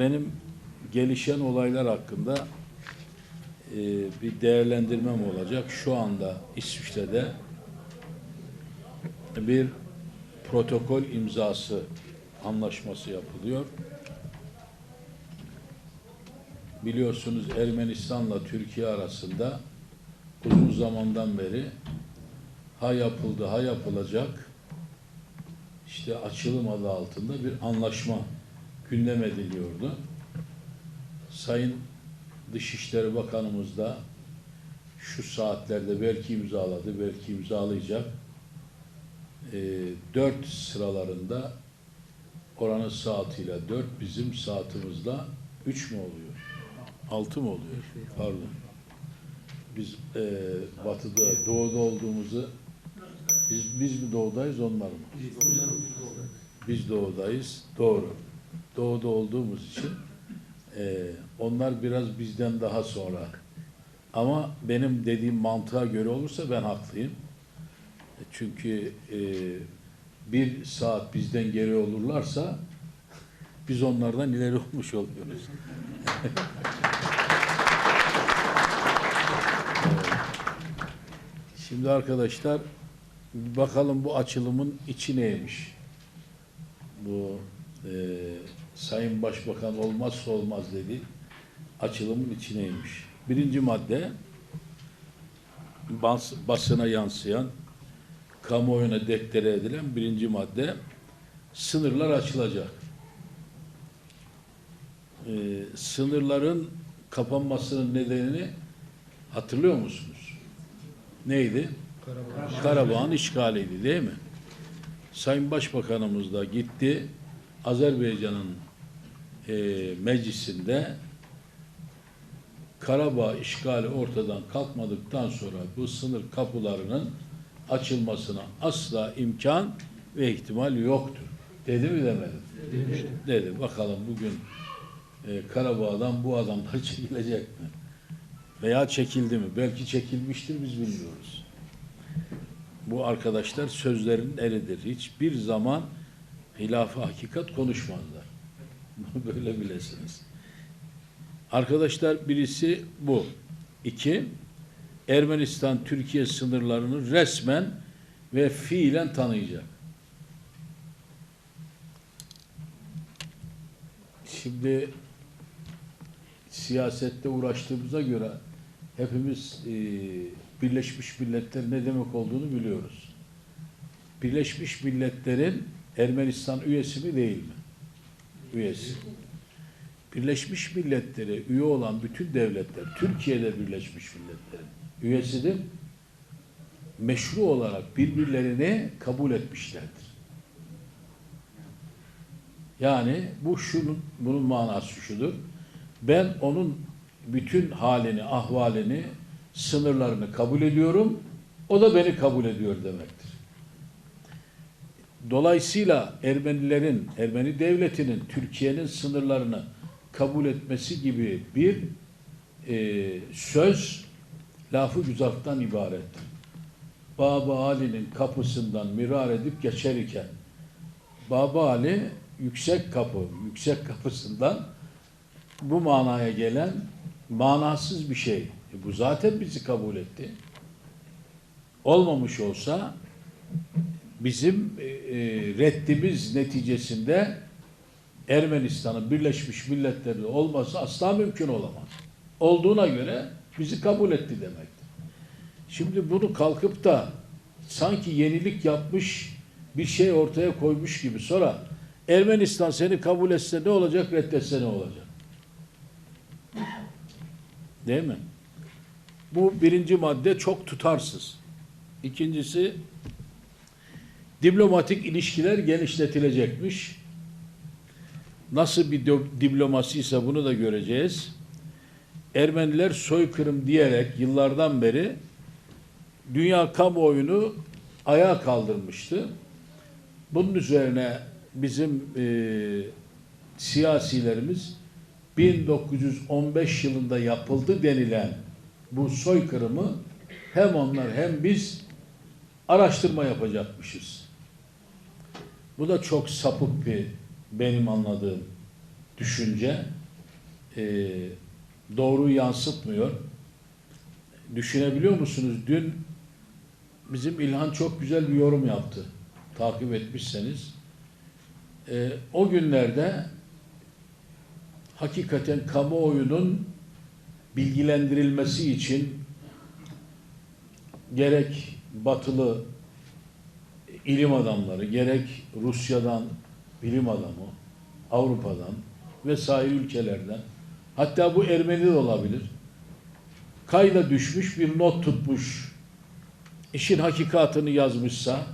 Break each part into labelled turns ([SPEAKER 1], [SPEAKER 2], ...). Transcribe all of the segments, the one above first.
[SPEAKER 1] benim gelişen olaylar hakkında e, bir değerlendirmem olacak. Şu anda İsviçre'de bir protokol imzası anlaşması yapılıyor. Biliyorsunuz Ermenistan'la Türkiye arasında uzun zamandan beri ha yapıldı ha yapılacak işte açılım adı altında bir anlaşma gündem ediliyordu. Sayın Dışişleri Bakanımız da şu saatlerde belki imzaladı, belki imzalayacak. Ee, dört sıralarında oranın saatiyle dört, bizim saatimizle üç mü oluyor? Altı mı oluyor? Pardon. Biz e, batıda, doğuda olduğumuzu biz, biz mi doğudayız, onlar mı? Biz doğudayız. Doğru. Doğuda olduğumuz için e, onlar biraz bizden daha sonra. Ama benim dediğim mantığa göre olursa ben haklıyım. E, Çünkü e, bir saat bizden geri olurlarsa biz onlardan ileri olmuş oluyoruz. Şimdi arkadaşlar bakalım bu açılımın içi neymiş? Bu e, Sayın Başbakan olmazsa olmaz dedi. Açılımın içi neymiş? Birinci madde bas, basına yansıyan kamuoyuna deklare edilen birinci madde sınırlar açılacak. E, sınırların kapanmasının nedenini hatırlıyor musunuz? Neydi? Karabağ'ın işgaliydi değil mi? Sayın Başbakanımız da gitti Azerbaycan'ın e, meclisinde Karabağ işgali ortadan kalkmadıktan sonra bu sınır kapılarının açılmasına asla imkan ve ihtimal yoktur. Dedi mi demedi? Dedi. Bakalım bugün e, Karabağ'dan bu adamlar çekilecek mi? Veya çekildi mi? Belki çekilmiştir biz bilmiyoruz. Bu arkadaşlar sözlerin eridir. Hiçbir zaman hilaf hakikat konuşmazlar. Böyle bilesiniz. Arkadaşlar birisi bu. İki, Ermenistan Türkiye sınırlarını resmen ve fiilen tanıyacak. Şimdi siyasette uğraştığımıza göre hepimiz e, Birleşmiş Milletler ne demek olduğunu biliyoruz. Birleşmiş Milletler'in Ermenistan üyesi mi değil mi? Üyesi. Birleşmiş Milletler'e üye olan bütün devletler, Türkiye'de Birleşmiş Milletler'in üyesidir. Meşru olarak birbirlerini kabul etmişlerdir. Yani bu şunun, bunun manası şudur. Ben onun bütün halini, ahvalini, sınırlarını kabul ediyorum. O da beni kabul ediyor demektir. Dolayısıyla Ermenilerin, Ermeni devletinin Türkiye'nin sınırlarını kabul etmesi gibi bir e, söz lafı güzaftan ibarettir. Baba Ali'nin kapısından mirar edip geçer iken Baba Ali yüksek kapı, yüksek kapısından bu manaya gelen manasız bir şey. E bu zaten bizi kabul etti. Olmamış olsa bizim e, reddimiz neticesinde Ermenistan'ın Birleşmiş Milletler'de olması asla mümkün olamaz. Olduğuna göre bizi kabul etti demektir. Şimdi bunu kalkıp da sanki yenilik yapmış bir şey ortaya koymuş gibi sonra Ermenistan seni kabul etse ne olacak, reddetse ne olacak? Değil mi? Bu birinci madde çok tutarsız. İkincisi diplomatik ilişkiler genişletilecekmiş. Nasıl bir diplomasi ise bunu da göreceğiz. Ermeniler soykırım diyerek yıllardan beri dünya kamuoyunu ayağa kaldırmıştı. Bunun üzerine bizim e, siyasilerimiz 1915 yılında yapıldı denilen bu soykırımı hem onlar hem biz araştırma yapacakmışız. Bu da çok sapık bir benim anladığım. düşünce e, doğruyu yansıtmıyor. Düşünebiliyor musunuz? Dün bizim İlhan çok güzel bir yorum yaptı. Takip etmişseniz. E, o günlerde hakikaten kamuoyunun bilgilendirilmesi için gerek batılı ilim adamları, gerek Rusya'dan bilim adamı, Avrupa'dan vesaire ülkelerden, hatta bu Ermeni de olabilir, kayda düşmüş bir not tutmuş, işin hakikatını yazmışsa,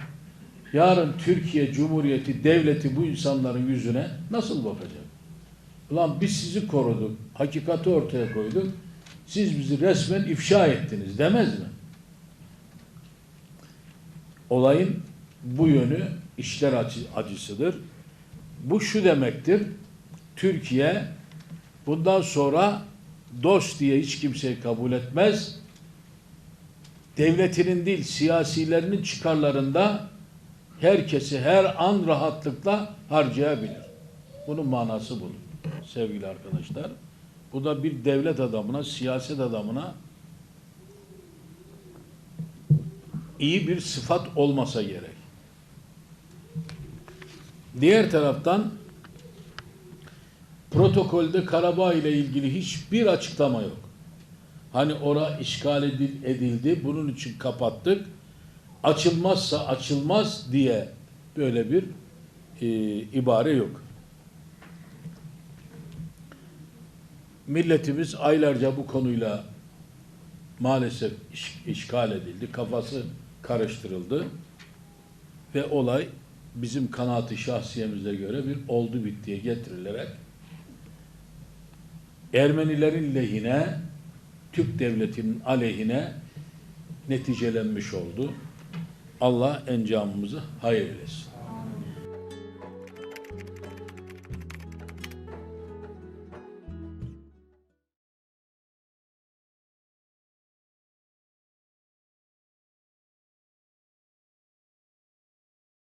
[SPEAKER 1] yarın Türkiye Cumhuriyeti devleti bu insanların yüzüne nasıl bakacak? Ulan biz sizi koruduk, hakikati ortaya koyduk, siz bizi resmen ifşa ettiniz demez mi? Olayın bu yönü işler acı, acısıdır. Bu şu demektir, Türkiye bundan sonra dost diye hiç kimseyi kabul etmez. Devletinin değil, siyasilerinin çıkarlarında herkesi her an rahatlıkla harcayabilir. Bunun manası budur sevgili arkadaşlar. Bu da bir devlet adamına, siyaset adamına iyi bir sıfat olmasa gerek. Diğer taraftan protokolde Karabağ ile ilgili hiçbir açıklama yok. Hani ora işgal edil- edildi, bunun için kapattık. Açılmazsa açılmaz diye böyle bir e, ibare yok. Milletimiz aylarca bu konuyla maalesef iş- işgal edildi, kafası karıştırıldı ve olay bizim kanaati şahsiyemize göre bir oldu bittiye getirilerek Ermenilerin lehine, Türk devletinin aleyhine neticelenmiş oldu. Allah encamımızı hayır.